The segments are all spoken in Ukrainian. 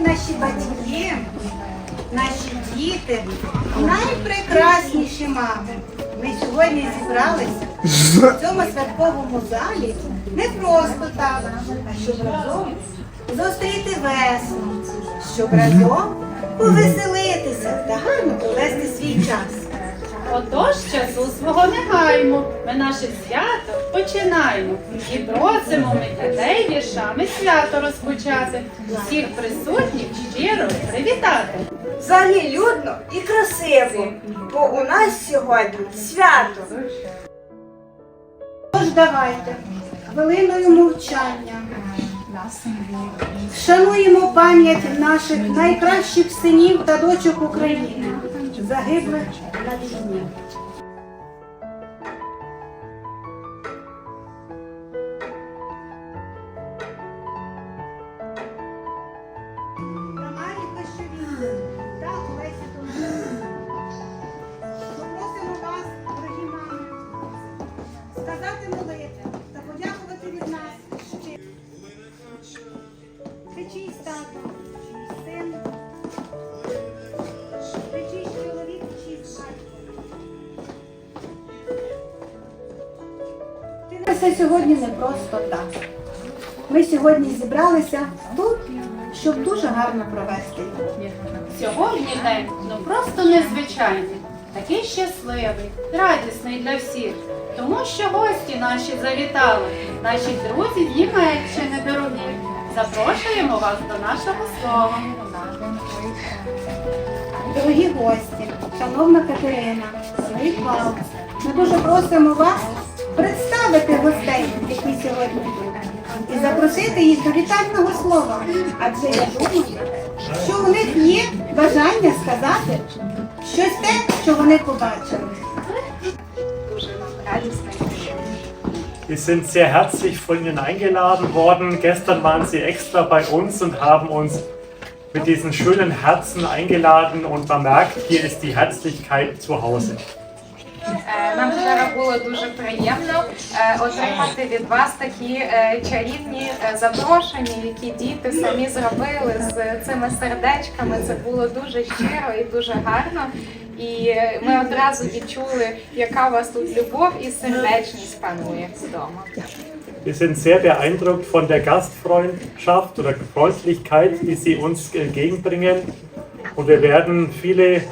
Наші батьки, наші діти, найпрекрасніші мами. Ми сьогодні зібралися в цьому святковому залі не просто так, а щоб разом зустріти весну, щоб разом повеселитися та гарно провести свій час. Отож часу свого не гаймо, ми наше свято починаємо. І просимо ми дітей віршами свято розпочати, всіх присутніх щиро привітати. Взагалі людно і красиво, бо у нас сьогодні свято. Тож давайте хвилиною мовчання. Шануємо пам'ять наших найкращих синів та дочок України, загиблих на війні. Несе сьогодні не просто так. Ми сьогодні зібралися тут, щоб дуже гарно провести його. Сьогодні день ну просто незвичайний, такий щасливий, радісний для всіх, тому що гості наші завітали, наші друзі з Німеччини дорогі. Запрошуємо вас до нашого слова. Дорогі гості, шановна Катерина, Павлович, ми дуже просимо вас представити гостей, які сьогодні тут, і запросити їх до вітального слова. Адже я думаю, що у них є бажання сказати щось те, що вони побачили. Wir sind sehr herzlich von Ihnen eingeladen worden. Gestern waren Sie extra bei uns und haben uns mit diesen schönen Herzen eingeladen und man merkt, hier ist die Herzlichkeit zu Hause. Е, Нам вчора було дуже приємно е, отримати від вас такі е, чарівні е, запрошення, які діти самі зробили з цими сердечками. Це було дуже щиро і дуже гарно. І ми одразу відчули, яка у вас тут любов і сердечність панує вдома. Wir sind sehr beeindruckt von der Gastfreundschaft oder Freundlichkeit, die Sie uns entgegenbringen. Und wir werden viele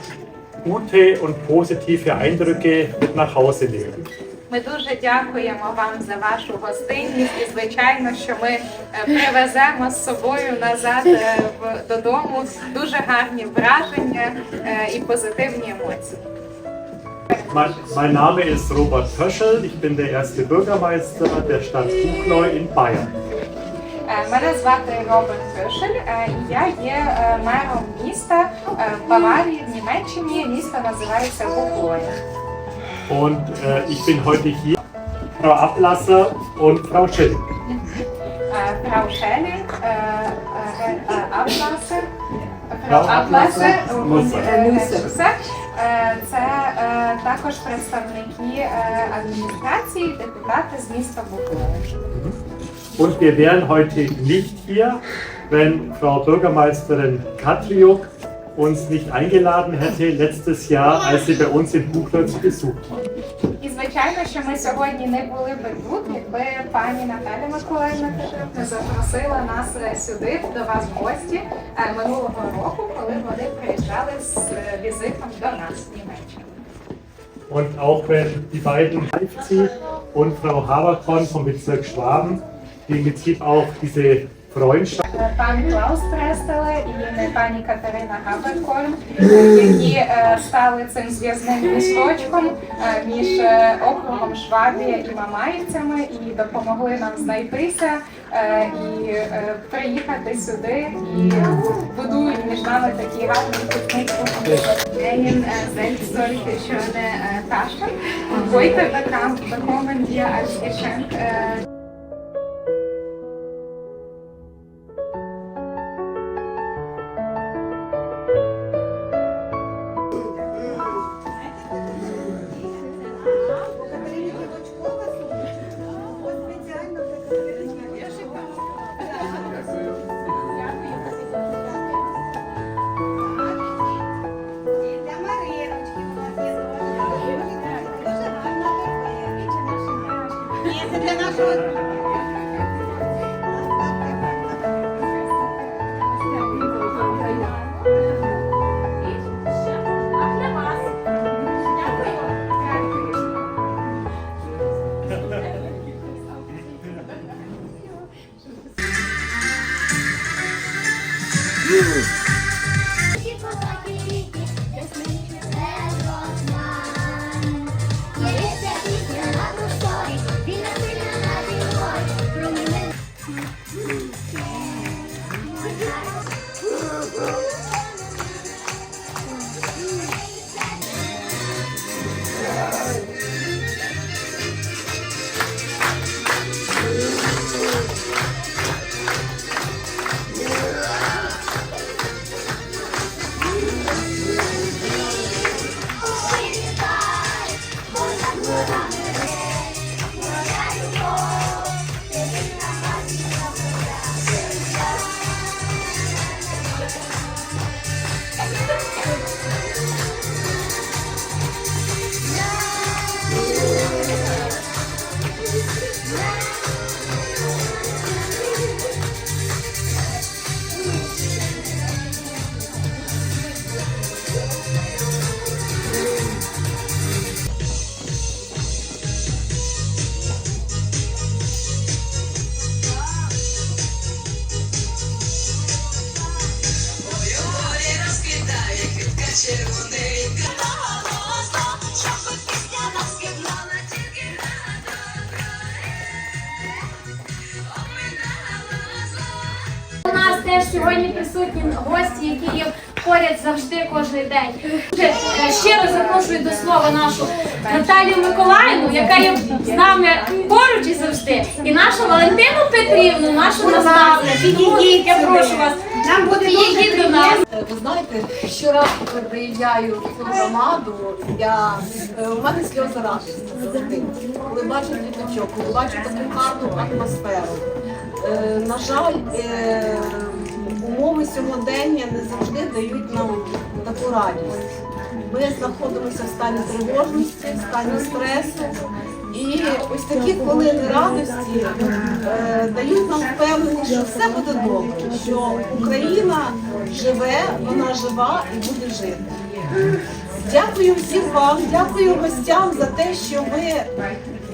gute und positive Eindrücke mit nach Hause nehmen. Ми дуже дякуємо вам за вашу гостинність і звичайно, що ми е, привеземо з собою назад е, в- додому дуже гарні враження е, і позитивні емоції. Mein, mein Name ist Robert Pöschel. Ich bin der erste Bürgermeister der Stadt Buchneu in Bayern. Е, Мене звати Роберт Фишель, е, і я є е, мером міста в Баварії в Німеччині. Місто називається Буклоє. Und äh, ich bin heute hier, Frau Ablasser und Frau Фрау Фрау Абласер, Абласер, Мусер. е, Мусер. Е, Це також представники адміністрації, депутати з міста Буклоє. Und wir wären heute nicht hier, wenn Frau Bürgermeisterin Katriuk uns nicht eingeladen hätte letztes Jahr, als sie bei uns in Buchneu zu Besuch war. І звичайно, що ми сьогодні не були би тут, якби пані Наталя Миколаївна Кашип не запросила нас е, сюди до вас в гості е, минулого року, коли вони приїжджали з е, візитом до нас в Німеччину. Und auch wenn die beiden Leipzig und Frau Haberkorn vom Bezirk Schwaben, die im Prinzip auch diese Freundschaft Пан Клаус Престеле і пані Катерина Габеркольм, е, які стали цим зв'язним місточком між округом Швабія і Мамаївцями і допомогли нам знайтися і приїхати сюди і будують між нами такі гарні äh, selbst solche schöne Taschen und heute bekam, bekommen wir 你是跟他说 сьогодні присутні гості, які є поряд завжди кожен день. Дуже, е, Щиро запрошую до слова нашу Наталію Миколаївну, яка є з нами поруч і завжди, і нашу Валентину Петрівну, нашу наставницю. Я прошу вас, Нам буде дуже до нас. Ви знаєте, щоразу, коли приїжджаю в цю громаду, я, е, у мене сльози радості завжди. Коли бачу діточок, коли бачу таку гарну атмосферу. Е, На жаль, е, сьогодення не завжди дають нам таку радість. Ми знаходимося в стані тривожності, в стані стресу. І ось такі хвилини радості е, дають нам впевненість, що все буде добре, що Україна живе, вона жива і буде жити. Дякую всім вам, дякую гостям за те, що ви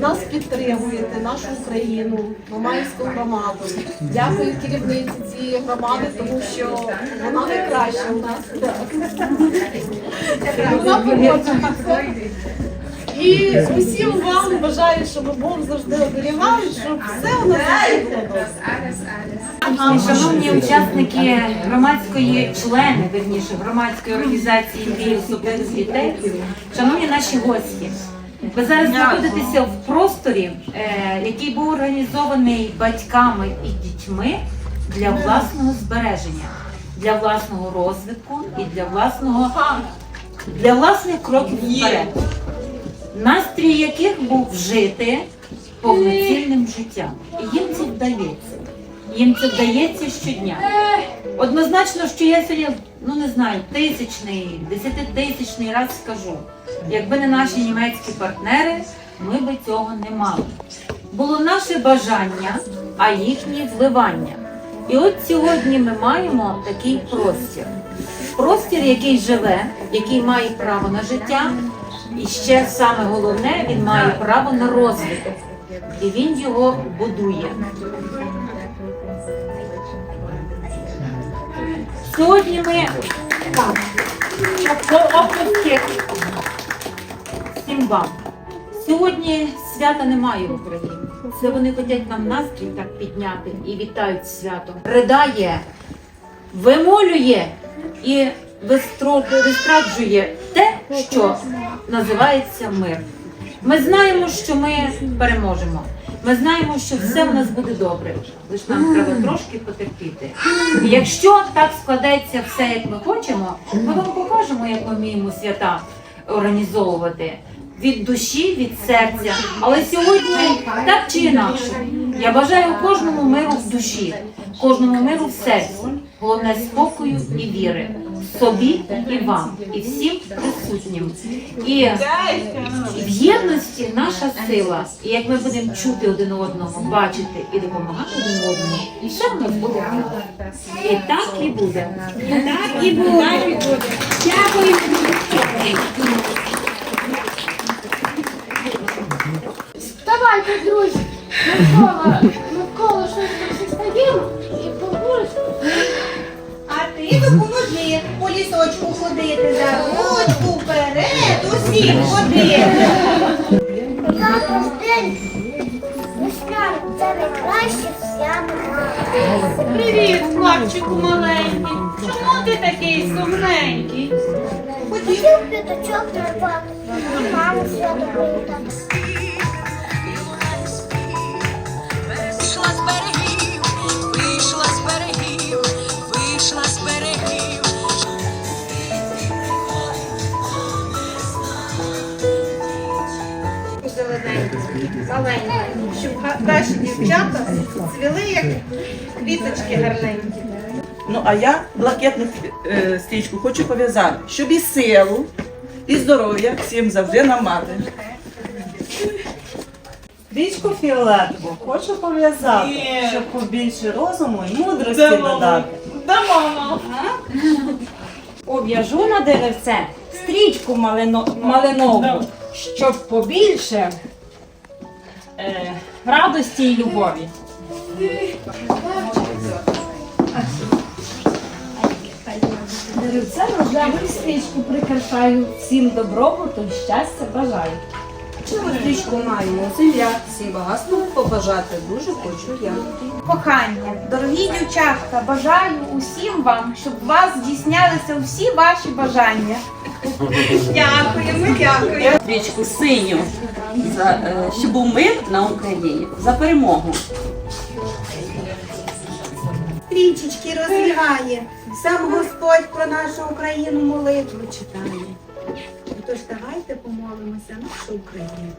нас підтримуєте, нашу Україну, Мамаївську громаду. Дякую керівниці цієї громади, тому що вона найкраща у нас. Вона. І усім вам бажаю, щоб Бог завжди оберігав, щоб все у нас було. Шановні учасники громадської члени, верніше громадської організації «Мрії особливих дітей, шановні наші гості, ви зараз знаходитеся в просторі, е, який був організований батьками і дітьми для власного збереження, для власного розвитку і для власного для власних кроків вперед. Настрій яких був жити повноцінним життям. І їм це вдається. Їм це вдається щодня. Однозначно, що я сьогодні, ну не знаю, тисячний, десятитисячний раз скажу. Якби не наші німецькі партнери, ми би цього не мали. Було наше бажання, а їхнє вливання. І от сьогодні ми маємо такий простір. Простір, який живе, який має право на життя, і ще саме головне, він має право на розвиток. І він його будує. Сьогодні ми оплески всім вам. Сьогодні свята немає в Україні. Це вони хочуть нам настрій так підняти і вітають з святом. Ридає, вимолює і вистраджує те, що називається мир. Ми знаємо, що ми переможемо. Ми знаємо, що все у нас буде добре. Лише нам треба трошки потерпіти. І якщо так складеться все, як ми хочемо, ми вам покажемо, як ми вміємо свята організовувати. Від душі, від серця. Але сьогодні так чи інакше. Я бажаю кожному миру в душі, кожному миру в серці. Головне спокою і віри. Собі і вам, і всім присутнім. І в єдності наша сила. І як ми будемо чути один одного, бачити і допомагати один одному, і все в нас буде. І так і буде. Так і буде. Дякую. Давайте, друзі, навколо, навколо допоможи по лісочку ходити за ручку вперед, усім весняний, це найкраще. Привіт, хлопчику маленький. Чому ти такий сумненький? Хотів п'ятачок нарвати, і маму свято. Вийшла з берегів, вийшла з берегів, маленькі, щоб наші дівчата цвіли, як квіточки гарненькі. Ну а я блакитну е, стрічку хочу пов'язати, щоб і силу, і здоров'я всім завжди нам мати. Стрічку фіолетову хочу пов'язати, щоб побільше розуму і мудрості додати. Об'яжу на деревце стрічку малино, малинову, щоб побільше радості і любові. Деревце рожевою стрічку прикрашаю, всім добробуту і щастя бажаю. Стрічку маємо земля, всім багатство побажати. Дуже хочу я. Кохання, дорогі дівчатка, бажаю усім вам, щоб у вас здійснялися всі ваші бажання. Дякуємо, дякуємо. Стрічку синю, за, е, щоб був мир на Україні, за перемогу. Стрічечки розлягає, сам Господь про нашу Україну молитву читає. Тож давайте помолимося нашу Україну.